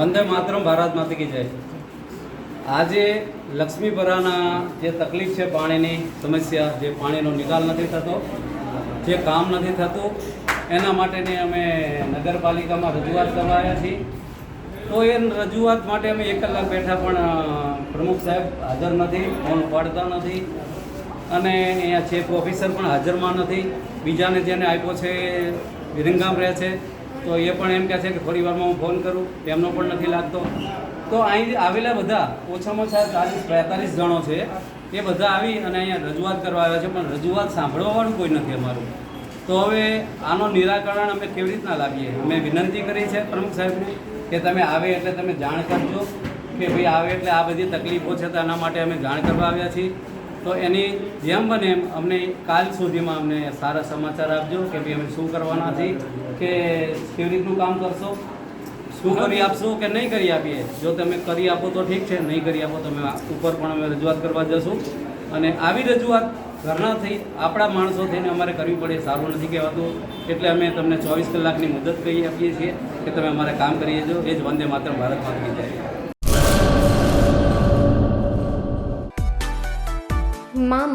વંદે માતરમ ભારત માતા કી જય. આજે લક્ષ્મીપરાના જે તકલીફ છે પાણીની સમસ્યા, જે પાણીનો નિકાલ નથી થતો, જે કામ નથી થતું, એના માટેની અમે નગરપાલિકામાં રજૂઆત કરવા આવ્યા છીએ. તો એ રજૂઆત માટે અમે એક કલાક બેઠા પણ પ્રમુખ સાહેબ હાજર નથી, ફોન ઉપાડતા નથી. અને અહીંયા ચીફ ઓફિસર પણ હાજરમાં નથી. બીજાને જેને આપ્યો છે વિરંગામ રહે છે. તો એ પણ એમ કહે છે કે થોડી વારમાં હું ફોન કરું એમનો પણ નથી લાગતો. તો અહીં આવેલા બધા, ઓછામાં ઓછા ચાલીસ, બેતાલીસ જણો છે, એ બધા આવી અને અહીંયા રજૂઆત કરવા આવ્યા છે, પણ રજૂઆત સાંભળવાવાળું કોઈ નથી અમારું. તો હવે આનો નિરાકરણ અમે કેવી રીતના લાવીએ? અમે વિનંતી કરી છે પ્રમુખ સાહેબને કે તમે આવે એટલે તમે જાણ કરજો કે ભાઈ આવે એટલે આ બધી તકલીફો છે તો એના માટે અમે જાણ કરવા આવ્યા છીએ. તો એની જેમ બને એમ અમને કાલ સુધીમાં અમને સારા સમાચાર આપજો કે ભાઈ અમે શું કરવાના છીએ કે કેવી રીતનું કામ કરશો? શું કરી આપશો કે નહીં કરી આપીએ? જો તમે કરી આપો તો ઠીક છે, નહીં કરી આપો તો અમે ઉપર પણ અમે રજૂઆત કરવા જશું. અને આવી રજૂઆત ઘરના થઈ આપણા માણસો થઈને અમારે કરવી પડે સારું નથી કહેવાતું. એટલે અમે તમને ચોવીસ કલાકની મુદત કહી આપીએ છીએ કે તમે અમારે કામ કરી જો એ જ વંદે માત્ર ભારત માતા જાય જય.